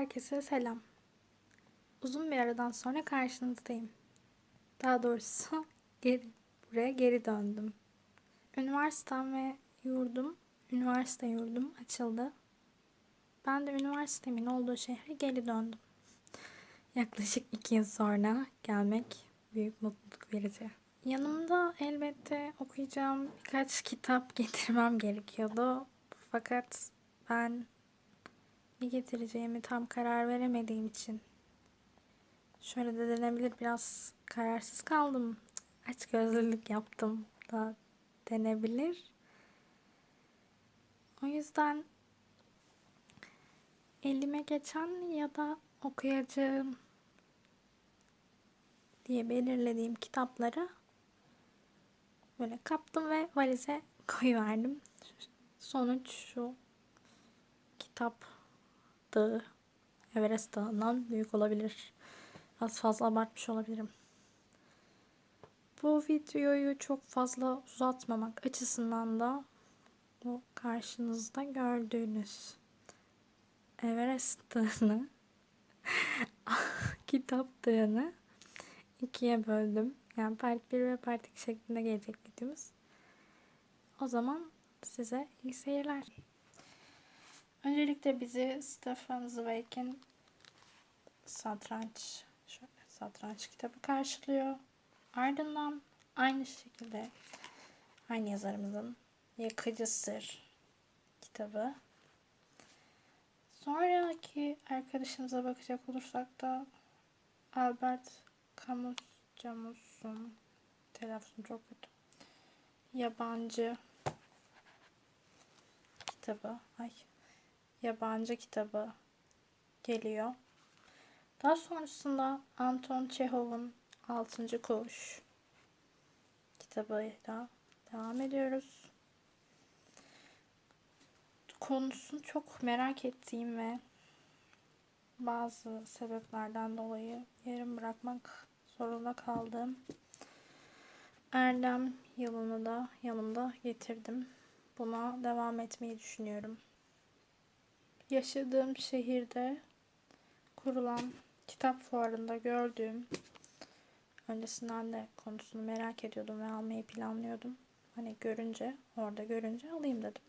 Herkese selam. Uzun bir aradan sonra karşınızdayım. Daha doğrusu geri, buraya geri döndüm. Üniversitem ve yurdum, üniversite yurdum açıldı. Ben de üniversitemin olduğu şehre geri döndüm. Yaklaşık iki yıl sonra gelmek büyük mutluluk verici. Yanımda elbette okuyacağım birkaç kitap getirmem gerekiyordu. Fakat ben ne getireceğimi tam karar veremediğim için şöyle de denebilir biraz kararsız kaldım. Aç gözlülük yaptım da denebilir. O yüzden elime geçen ya da okuyacağım diye belirlediğim kitapları böyle kaptım ve valize koyuverdim. Sonuç şu kitap dağı Everest Dağı'ndan büyük olabilir. Az fazla abartmış olabilirim. Bu videoyu çok fazla uzatmamak açısından da bu karşınızda gördüğünüz Everest Dağı'nı kitap dağını ikiye böldüm. Yani part 1 ve part 2 şeklinde gelecek videomuz. O zaman size iyi seyirler. Öncelikle bizi Stefan Zweig'in satranç şöyle satranç kitabı karşılıyor. Ardından aynı şekilde aynı yazarımızın Yakıcı Sır kitabı. Sonraki arkadaşımıza bakacak olursak da Albert Camus Camus'un telaffuzum çok kötü. Yabancı kitabı. Ay yabancı kitabı geliyor. Daha sonrasında Anton Çehov'un Altıncı Koğuş kitabıyla devam ediyoruz. Konusunu çok merak ettiğim ve bazı sebeplerden dolayı yarım bırakmak zorunda kaldığım Erdem yılını da yanımda getirdim. Buna devam etmeyi düşünüyorum yaşadığım şehirde kurulan kitap fuarında gördüğüm öncesinden de konusunu merak ediyordum ve almayı planlıyordum. Hani görünce, orada görünce alayım dedim.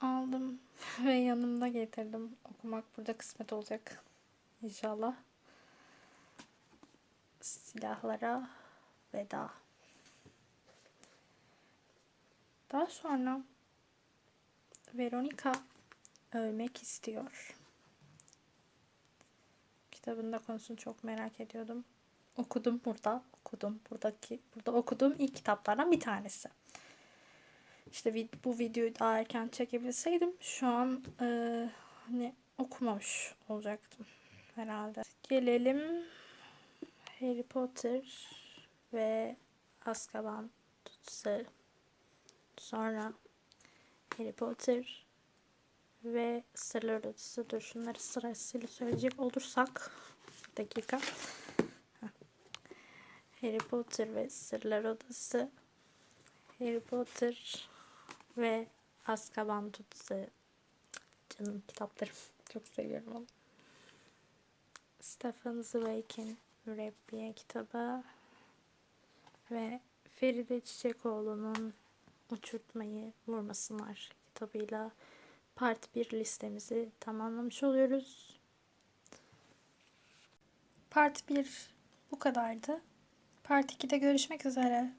Aldım ve yanımda getirdim. Okumak burada kısmet olacak. İnşallah. Silahlara veda. Daha sonra Veronica ölmek istiyor. Kitabında konusunu çok merak ediyordum. Okudum burada, okudum. Buradaki burada okuduğum ilk kitaplardan bir tanesi. İşte bu videoyu daha erken çekebilseydim şu an e, hani okumamış olacaktım herhalde. Gelelim Harry Potter ve Azkaban tutsa sonra Harry Potter ve Sırlar Odası. Dur şunları sırasıyla söyleyecek olursak. Bir dakika. Harry Potter ve Sırlar Odası. Harry Potter ve Azkaban Tutsa. Canım kitaplarım. Çok seviyorum onu. Stephen Zweig'in Mürebbiye kitabı ve Feride Çiçekoğlu'nun Uçurtmayı Vurmasınlar kitabıyla part 1 listemizi tamamlamış oluyoruz. Part 1 bu kadardı. Part 2'de görüşmek üzere.